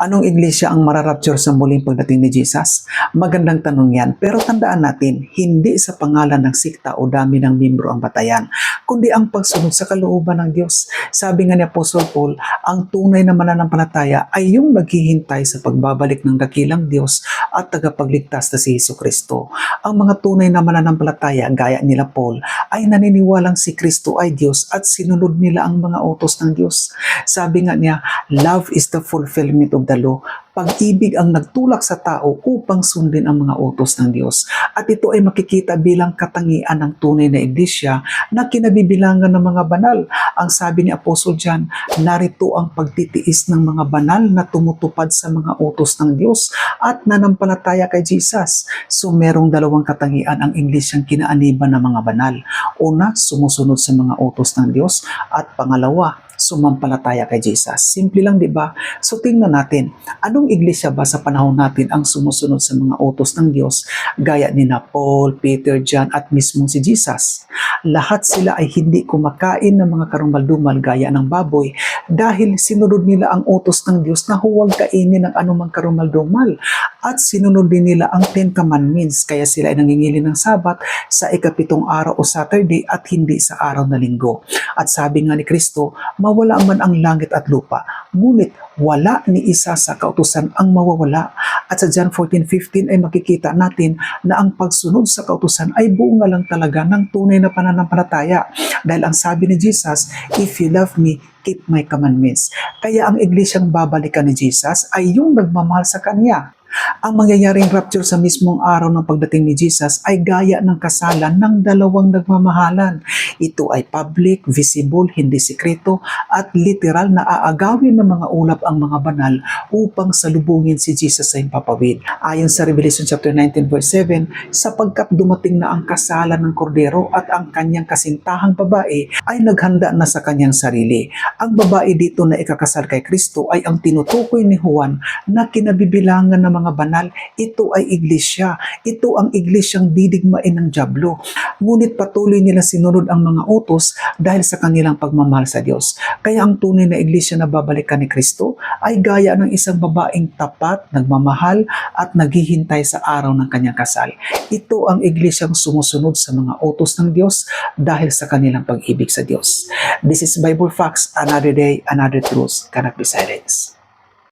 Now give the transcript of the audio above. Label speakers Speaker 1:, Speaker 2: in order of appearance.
Speaker 1: Anong iglesia ang mararapture sa muling pagdating ni Jesus? Magandang tanong yan. Pero tandaan natin, hindi sa pangalan ng sikta o dami ng membro ang batayan, kundi ang pagsunod sa kalooban ng Diyos. Sabi nga ni Apostle Paul, ang tunay na mananampalataya ay yung naghihintay sa pagbabalik ng dakilang Diyos at tagapagligtas na si Hesus Kristo. Ang mga tunay na mananampalataya, gaya nila Paul, ay naniniwalang si Kristo ay Diyos at sinunod nila ang mga utos ng Diyos. Sabi nga niya, love is the fulfillment of the law. Pag-ibig ang nagtulak sa tao upang sundin ang mga utos ng Diyos. At ito ay makikita bilang katangian ng tunay na iglesia na kinabibilangan ng mga banal. Ang sabi ni Apostle John, narito ang pagtitiis ng mga banal na tumutupad sa mga utos ng Diyos at nanampalataya kay Jesus. So merong dalawang katangian ang iglesyang kinaaniban ng mga banal. Una, sumusunod sa mga utos ng Diyos at pangalawa, sumampalataya kay Jesus. Simple lang, di ba? So tingnan natin, anong iglesia ba sa panahon natin ang sumusunod sa mga utos ng Diyos gaya ni na Paul, Peter, John at mismong si Jesus? Lahat sila ay hindi kumakain ng mga karumaldumal gaya ng baboy dahil sinunod nila ang utos ng Diyos na huwag kainin ng anumang karumaldumal at sinunod din nila ang Ten Commandments kaya sila ay nangingili ng Sabat sa ikapitong araw o Saturday at hindi sa araw na linggo. At sabi nga ni Kristo, mawala man ang langit at lupa, ngunit wala ni isa sa kautusan ang mawawala. At sa John 14.15 ay makikita natin na ang pagsunod sa kautusan ay bunga lang talaga ng tunay na pananampalataya. Dahil ang sabi ni Jesus, If you love me, keep my commandments. Kaya ang iglesyang babalikan ni Jesus ay yung nagmamahal sa Kanya. Ang mangyayaring rapture sa mismong araw ng pagdating ni Jesus ay gaya ng kasalan ng dalawang nagmamahalan. Ito ay public, visible, hindi sikreto, at literal na aagawin ng mga ulap ang mga banal upang salubungin si Jesus sa himpapawid. Ayon sa Revelation chapter 19 verse 7, sapagkat dumating na ang kasalan ng kordero at ang kanyang kasintahang babae ay naghanda na sa kanyang sarili. Ang babae dito na ikakasal kay Kristo ay ang tinutukoy ni Juan na kinabibilangan ng mga banal. Ito ay iglesia. Ito ang iglesyang didigmain ng Diablo. Ngunit patuloy nila sinunod ang mga utos dahil sa kanilang pagmamahal sa Diyos. Kaya ang tunay na iglesia na babalikan ni Kristo ay gaya ng isang babaeng tapat, nagmamahal at naghihintay sa araw ng kanyang kasal. Ito ang iglesyang sumusunod sa mga utos ng Diyos dahil sa kanilang pag-ibig sa Diyos. This is Bible Facts, another day, another truth, cannot be silenced.